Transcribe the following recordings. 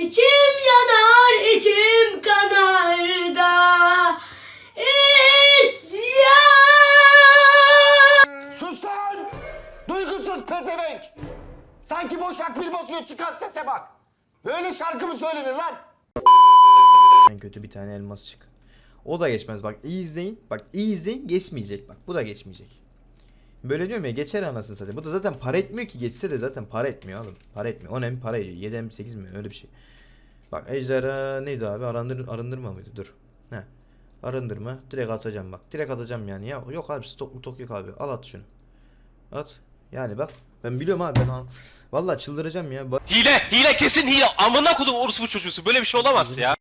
İçim yanar, içim kanar da isyan. Sus lan! Duygusuz pezevenk! Sanki boş akbil basıyor çıkan sese bak! Böyle şarkı mı söylenir lan? En kötü bir tane elmas çık. O da geçmez bak iyi izleyin. Bak iyi izleyin geçmeyecek bak. Bu da geçmeyecek. Böyle diyorum ya geçer anasını satayım. Bu da zaten para etmiyor ki geçse de zaten para etmiyor oğlum. Para etmiyor. 10 hem para ediyor. 7 hem 8 mi öyle bir şey. Bak ejderha neydi abi? Arındır, arındırma mıydı? Dur. He. Arındırma. Direkt atacağım bak. Direkt atacağım yani. Ya yok abi stok mu tok yok abi. Al at şunu. At. Yani bak. Ben biliyorum abi ben al. Vallahi çıldıracağım ya. Hile, hile kesin hile. Amına kodum orospu çocuğusu. Böyle bir şey olamaz ya.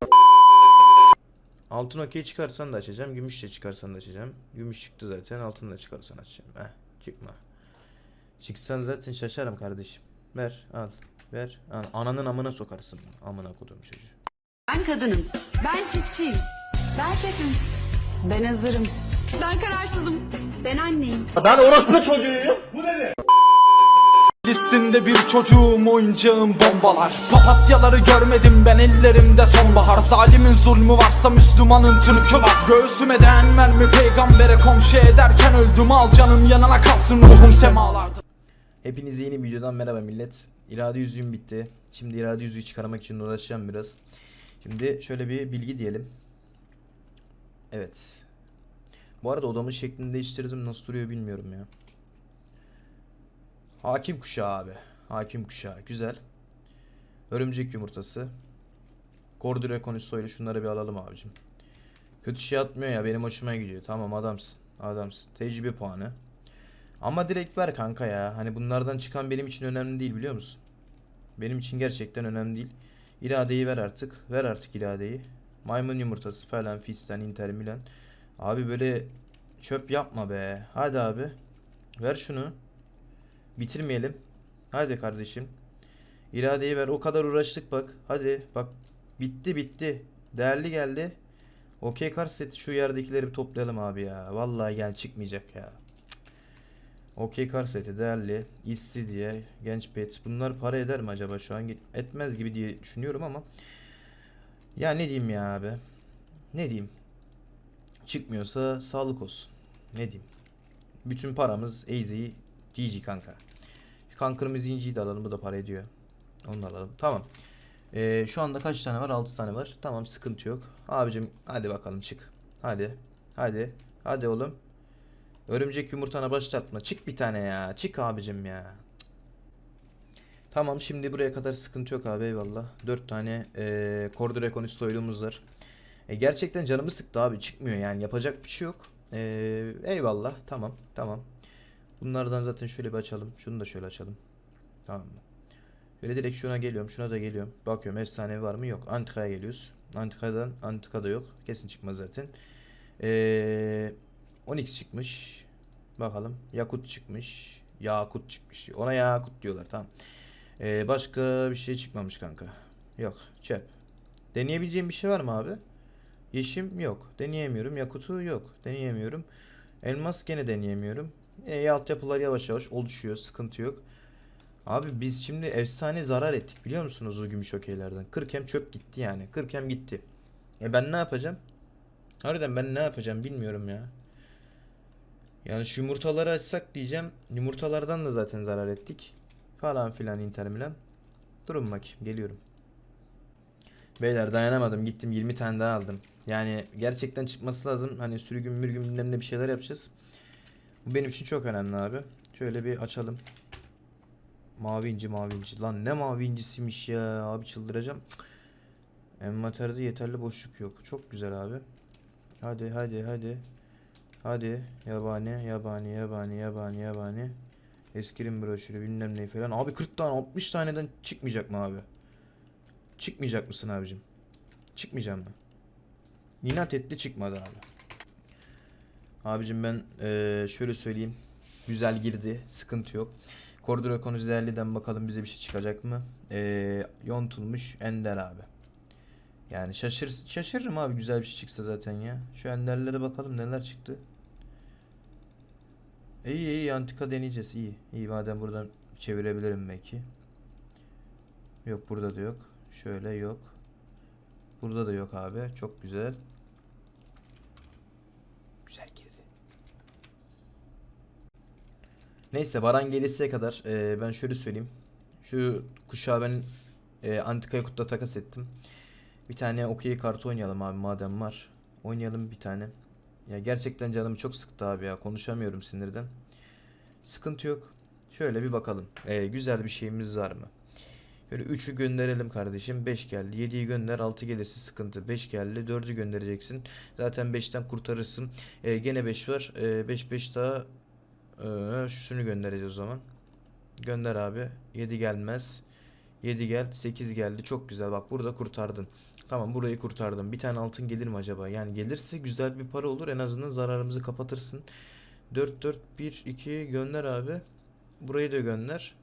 Altın okey çıkarsan da açacağım. Gümüş de çıkarsan da açacağım. Gümüş çıktı zaten. Altın da çıkarsan açacağım. Heh, çıkma. Çıksan zaten şaşarım kardeşim. Ver, al. Ver. Al. Ananın amına sokarsın. Amına kodum çocuğu. Ben kadınım. Ben çiftçiyim. Ben şefim. Ben hazırım. Ben kararsızım. Ben anneyim. Ben orospu çocuğuyum. Listinde bir çocuğum oyuncağım bombalar Papatyaları görmedim ben ellerimde sonbahar Zalimin zulmü varsa Müslümanın türkü var Göğsüme değen mermi peygambere komşu ederken öldüm Al canım yanına kalsın ruhum semalarda Hepinize yeni videodan merhaba millet. İrade yüzüğüm bitti. Şimdi irade yüzüğü çıkarmak için uğraşacağım biraz. Şimdi şöyle bir bilgi diyelim. Evet. Bu arada odamın şeklini değiştirdim. Nasıl duruyor bilmiyorum ya. Hakim kuşağı abi. Hakim kuşağı. Güzel. Örümcek yumurtası. Kordure konüsoyla şunları bir alalım abicim. Kötü şey atmıyor ya benim hoşuma gidiyor. Tamam adamsın. Adamsın. Tecrübe puanı. Ama direkt ver kanka ya. Hani bunlardan çıkan benim için önemli değil biliyor musun? Benim için gerçekten önemli değil. İradeyi ver artık. Ver artık iradeyi. Maymun yumurtası falan fistan Inter Milan. Abi böyle çöp yapma be. Hadi abi. Ver şunu. Bitirmeyelim. Hadi kardeşim. İradeyi ver. O kadar uğraştık bak. Hadi bak. Bitti bitti. Değerli geldi. Okey kar seti şu yerdekileri bir toplayalım abi ya. Vallahi gel çıkmayacak ya. Okey kar seti değerli. İstidiye, genç pet. Bunlar para eder mi acaba şu an? Etmez gibi diye düşünüyorum ama. Ya ne diyeyim ya abi. Ne diyeyim. Çıkmıyorsa sağlık olsun. Ne diyeyim. Bütün paramız easy GG kanka. Kan kırmızı inciyi de alalım. Bu da para ediyor. Onu da alalım. Tamam. Ee, şu anda kaç tane var? 6 tane var. Tamam sıkıntı yok. Abicim hadi bakalım çık. Hadi. Hadi. Hadi oğlum. Örümcek yumurtana başlatma. Çık bir tane ya. Çık abicim ya. Tamam şimdi buraya kadar sıkıntı yok abi eyvallah. 4 tane eee Cordura Conus soylumuz var. E, gerçekten canımı sıktı abi. Çıkmıyor yani. Yapacak bir şey yok. Eee, eyvallah. Tamam. Tamam. Bunlardan zaten şöyle bir açalım. Şunu da şöyle açalım. Tamam mı? Böyle direkt şuna geliyorum. Şuna da geliyorum. Bakıyorum efsane var mı? Yok. Antika'ya geliyoruz. Antika'dan Antika da yok. Kesin çıkmaz zaten. Eee 10x çıkmış. Bakalım. Yakut çıkmış. Yakut çıkmış. Ona Yakut diyorlar. Tamam. Ee, başka bir şey çıkmamış kanka. Yok. Çöp. Deneyebileceğim bir şey var mı abi? Yeşim yok. Deneyemiyorum. Yakut'u yok. Deneyemiyorum. Elmas gene deneyemiyorum. E, altyapılar yavaş yavaş oluşuyor. Sıkıntı yok. Abi biz şimdi efsane zarar ettik biliyor musunuz o gümüş okeylerden? 40 hem çöp gitti yani. 40 hem gitti. E ben ne yapacağım? Harbiden ben ne yapacağım bilmiyorum ya. Yani şu yumurtaları açsak diyeceğim. Yumurtalardan da zaten zarar ettik. Falan filan Inter Milan. Durun bakayım geliyorum. Beyler dayanamadım gittim 20 tane daha aldım. Yani gerçekten çıkması lazım. Hani sürgün mürgün bilmem ne bir şeyler yapacağız. Bu benim için çok önemli abi. Şöyle bir açalım. Mavi inci mavi inci. Lan ne mavi incisiymiş ya. Abi çıldıracağım. Envanterde yeterli boşluk yok. Çok güzel abi. Hadi hadi hadi. Hadi yabani yabani yabani yabani yabani. Eskirim broşürü bilmem ne falan. Abi 40 tane 60 taneden çıkmayacak mı abi? Çıkmayacak mısın abicim? Çıkmayacağım mı? İnat etti çıkmadı abi. Abicim ben eee, şöyle söyleyeyim. Güzel girdi. Sıkıntı yok. Koridor konu üzerliden bakalım bize bir şey çıkacak mı? Eee yontulmuş Ender abi. Yani şaşır şaşırırım abi güzel bir şey çıksa zaten ya. Şu enderlere bakalım neler çıktı. İyi iyi antika deneyeceğiz iyi. İyi madem buradan çevirebilirim belki. Yok burada da yok. Şöyle yok. Burada da yok abi. Çok. Güzel girdi. Neyse Baran gelesiye kadar e, ben şöyle söyleyeyim. Şu kuşağı ben e, Antika Yakut'ta takas ettim. Bir tane okey kartı oynayalım abi madem var. Oynayalım bir tane. Ya gerçekten canımı çok sıktı abi ya. Konuşamıyorum sinirden. Sıkıntı yok. Şöyle bir bakalım. E, güzel bir şeyimiz var mı? Böyle 3'ü gönderelim kardeşim. 5 geldi. 7'yi gönder. 6 gelirse sıkıntı. 5 geldi. 4'ü göndereceksin. Zaten 5'ten kurtarırsın. E, gene 5 var. 5 5 daha ee, şunu göndereceğiz o zaman. Gönder abi. 7 gelmez. 7 gel. 8 geldi. Çok güzel. Bak burada kurtardın. Tamam burayı kurtardım. Bir tane altın gelir mi acaba? Yani gelirse güzel bir para olur. En azından zararımızı kapatırsın. 4 4 1 2 gönder abi. Burayı da gönder.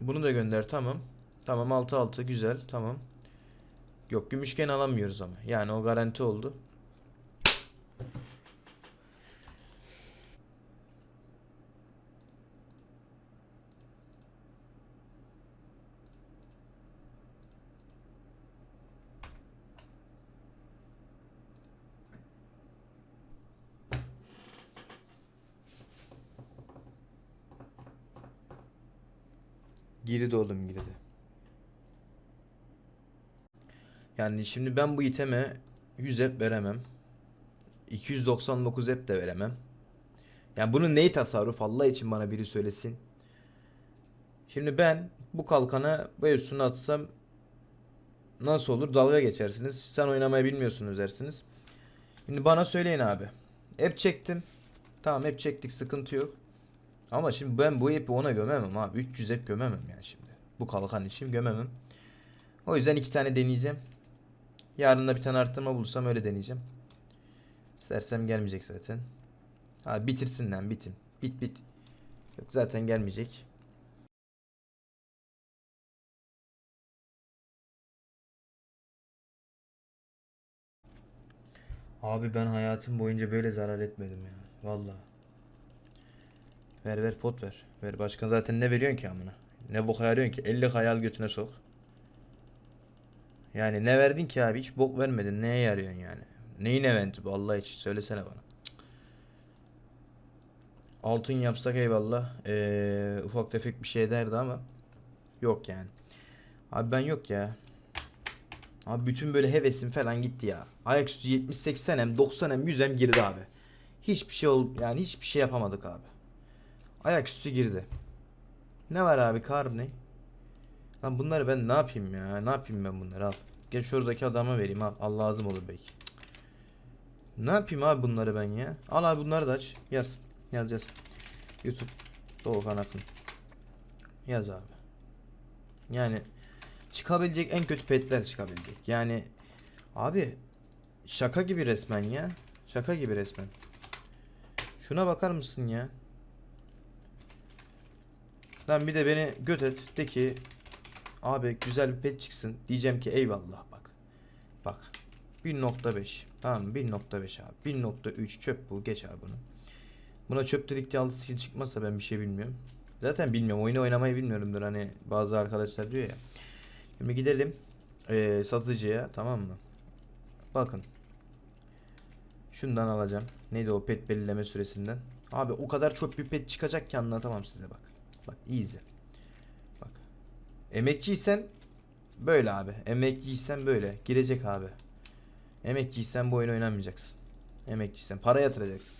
Bunu da gönder. Tamam. Tamam 6 6 güzel. Tamam. Yok gümüşken alamıyoruz ama. Yani o garanti oldu. Girdi oğlum girdi. Yani şimdi ben bu iteme 100 ep veremem. 299 ep de veremem. Yani bunun neyi tasarruf Allah için bana biri söylesin. Şimdi ben bu kalkana bu üstüne atsam nasıl olur? Dalga geçersiniz. Sen oynamayı bilmiyorsunuz dersiniz. Şimdi bana söyleyin abi. Hep çektim. Tamam hep çektik sıkıntı yok. Ama şimdi ben bu ipi ona gömemem abi. 300 hep gömemem yani şimdi. Bu kalkan için gömemem. O yüzden iki tane deneyeceğim. Yarın da bir tane arttırma bulursam öyle deneyeceğim. İstersem gelmeyecek zaten. Abi bitirsin lan bitin. Bit bit. Yok zaten gelmeyecek. Abi ben hayatım boyunca böyle zarar etmedim ya. Vallahi. Ver ver pot ver. Ver başkan zaten ne veriyorsun ki amına? Ne bok arıyorsun ki? 50 hayal götüne sok. Yani ne verdin ki abi? Hiç bok vermedin. Neye yarıyorsun yani? Neyin eventi bu Allah için? Söylesene bana. Altın yapsak eyvallah. Ee, ufak tefek bir şey derdi ama. Yok yani. Abi ben yok ya. Abi bütün böyle hevesim falan gitti ya. Ayaküstü 70-80 hem 90 hem 100 hem girdi abi. Hiçbir şey ol yani hiçbir şey yapamadık abi. Ayaküstü girdi. Ne var abi kar? Lan bunları ben ne yapayım ya? Ne yapayım ben bunları al. Gel şuradaki adama vereyim al. al lazım olur belki. Ne yapayım abi bunları ben ya? Al abi bunları da aç. Yaz. Yaz yaz. YouTube. Doğukan Akın. Yaz abi. Yani çıkabilecek en kötü petler çıkabilecek. Yani abi şaka gibi resmen ya. Şaka gibi resmen. Şuna bakar mısın ya? Lan bir de beni göt et de ki abi güzel bir pet çıksın. Diyeceğim ki eyvallah bak. Bak. 1.5. Tamam mı? 1.5 abi. 1.3 çöp bu. Geç abi bunu. Buna çöp dedik diye 6 skill çıkmazsa ben bir şey bilmiyorum. Zaten bilmiyorum. Oyunu oynamayı bilmiyorumdur. Hani bazı arkadaşlar diyor ya. Şimdi gidelim eee, satıcıya tamam mı? Bakın. Şundan alacağım. Neydi o pet belirleme süresinden? Abi o kadar çok bir pet çıkacak ki anlatamam size bak. Bak iyi izle. Bak. Emekçiysen böyle abi. Emekçiysen böyle. Girecek abi. Emekçiysen bu oyunu oynamayacaksın. Emekçiysen para yatıracaksın.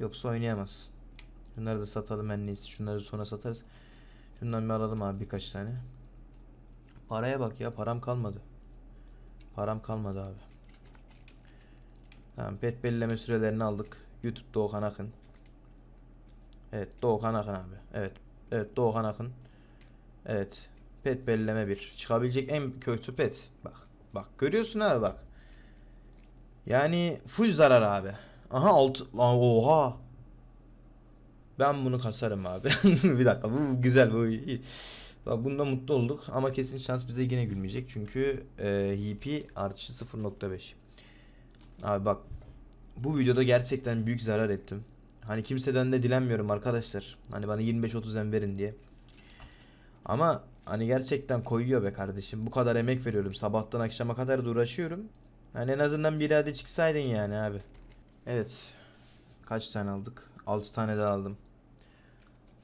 Yoksa oynayamazsın. Şunları da satalım en iyisi. Şunları sonra satarız. Şundan bir alalım abi birkaç tane. Paraya bak ya param kalmadı. Param kalmadı abi. Tamam pet belirleme sürelerini aldık. YouTube Doğukan Akın. Evet Doğukan Akın abi. Evet. Evet Doğukan Akın. Evet. Pet belirleme 1. Çıkabilecek en kötü pet. Bak. Bak görüyorsun abi bak. Yani full zarar abi. Aha alt oha. Ben bunu kasarım abi. bir dakika bu güzel bu iyi. Bak bunda mutlu olduk ama kesin şans bize yine gülmeyecek. Çünkü e, HP artışı 0.5. Abi bak bu videoda gerçekten büyük zarar ettim. Hani kimseden de dilenmiyorum arkadaşlar. Hani bana 25-30 em verin diye. Ama hani gerçekten koyuyor be kardeşim. Bu kadar emek veriyorum. Sabahtan akşama kadar da uğraşıyorum. Hani en azından bir hadi çıksaydın yani abi. Evet. Kaç tane aldık? 6 tane daha aldım.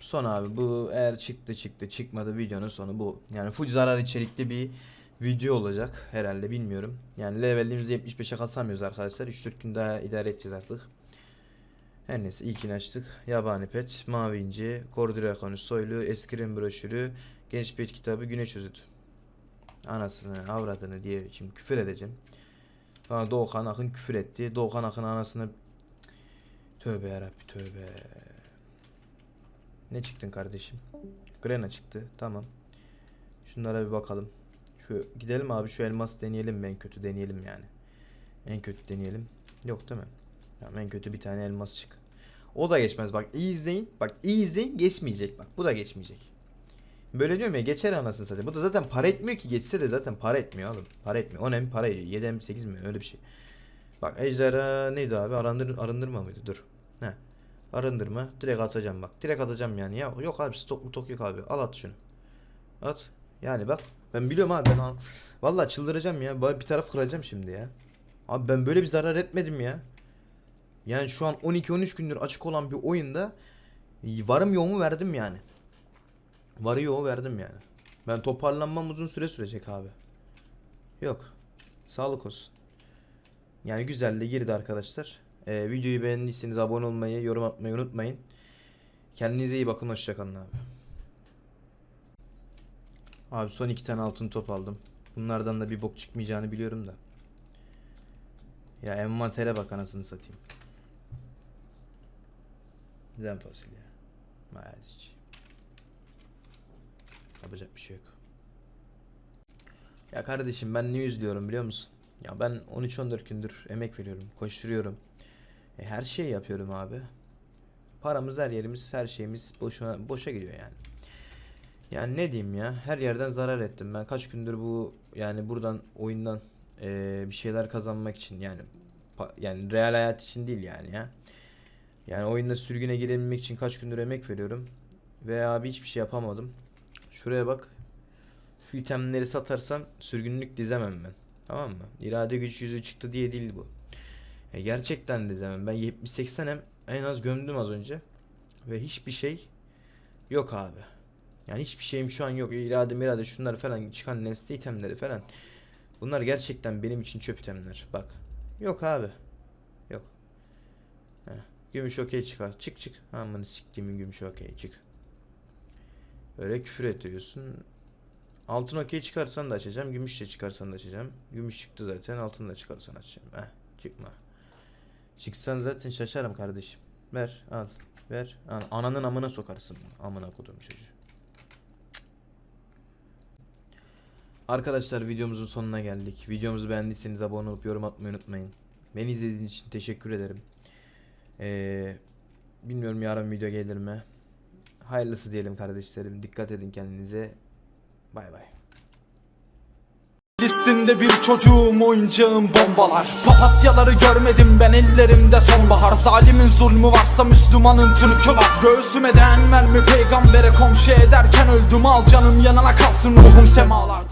Son abi bu eğer çıktı çıktı çıkmadı videonun sonu bu. Yani full zarar içerikli bir video olacak herhalde bilmiyorum. Yani levelimizi 75'e kasamıyoruz arkadaşlar. 3-4 gün daha idare edeceğiz artık. Her neyse ilkini açtık. Yabani pet, mavi inci, kordürakonu soylu, eskrim broşürü, genç pet kitabı, güneş özüdü. Anasını, avradını diye şimdi küfür edeceğim. Bana Doğukan Akın küfür etti. Doğukan Akın anasını... Tövbe yarabbi tövbe. Ne çıktın kardeşim? Grena çıktı. Tamam. Şunlara bir bakalım. Şu gidelim abi şu elmas deneyelim mi? En kötü deneyelim yani. En kötü deneyelim. Yok değil mi? Tamam en kötü bir tane elmas çık. O da geçmez bak iyi izleyin. Bak iyi izleyin geçmeyecek bak. Bu da geçmeyecek. Böyle diyorum ya geçer anasını satayım. Bu da zaten para etmiyor ki geçse de zaten para etmiyor oğlum. Para etmiyor. 10 hem para ediyor. 7 hem 8 mi öyle bir şey. Bak ejderha neydi abi? Arındır, arındırma mıydı? Dur. He. Arındırma. Direkt atacağım bak. Direkt atacağım yani. Ya yok abi stok mu tok yok abi. Al at şunu. At. Yani bak. Ben biliyorum abi ben al. Vallahi çıldıracağım ya. Bir taraf kıracağım şimdi ya. Abi ben böyle bir zarar etmedim ya. Yani şu an 12-13 gündür açık olan bir oyunda varım yoğumu verdim yani. Varı yoğu verdim yani. Ben toparlanmam uzun süre sürecek abi. Yok. Sağlık olsun. Yani güzel de girdi arkadaşlar. Ee, videoyu beğendiyseniz abone olmayı, yorum atmayı unutmayın. Kendinize iyi bakın. Hoşçakalın abi. Abi son iki tane altın top aldım. Bunlardan da bir bok çıkmayacağını biliyorum da. Ya envantere bak anasını satayım. Neden fasulye? Maalesef. Yapacak bir şey yok. Ya kardeşim ben ne üzülüyorum biliyor musun? Ya ben 13-14 gündür emek veriyorum, koşturuyorum. E, her şeyi yapıyorum abi. Paramız her yerimiz, her şeyimiz boşuna boşa gidiyor yani. Yani ne diyeyim ya? Her yerden zarar ettim ben. Kaç gündür bu yani buradan oyundan eee, bir şeyler kazanmak için yani yani real hayat için değil yani ya. Yani oyunda sürgüne girebilmek için kaç gündür emek veriyorum. Ve abi hiçbir şey yapamadım. Şuraya bak. Şu itemleri satarsam sürgünlük dizemem ben. Tamam mı? İrade güç yüzü çıktı diye değil bu. E, gerçekten dizemem. Ben 70-80 hem en az gömdüm az önce. Ve hiçbir şey yok abi. Yani hiçbir şeyim şu an yok. İrade mirade şunlar falan çıkan nesne itemleri falan. Bunlar gerçekten benim için çöp itemler. Bak. Yok abi. Heh. Gümüş okey çıkar. Çık çık. Aman siktiğimin gümüş okey çık. Öyle küfür ediyorsun. Altın okey çıkarsan da açacağım. Gümüş de çıkarsan da açacağım. Gümüş çıktı zaten. Altın da çıkarsan açacağım. Eh çıkma. Çıksan zaten şaşarım kardeşim. Ver al. Ver. Al. Ananın amına sokarsın. Amına kodum çocuğu. Arkadaşlar videomuzun sonuna geldik. Videomuzu beğendiyseniz abone olup yorum atmayı unutmayın. Beni izlediğiniz için teşekkür ederim. Ee, bilmiyorum yarın video gelir mi? Hayırlısı diyelim kardeşlerim. Dikkat edin kendinize. Bay bay. Listinde bir çocuğum oyuncağım bombalar Papatyaları görmedim ben ellerimde sonbahar Zalimin zulmü varsa Müslümanın türkü var Göğsüme değen mermi peygambere komşu ederken öldüm Al canım yanına kalsın ruhum semalarda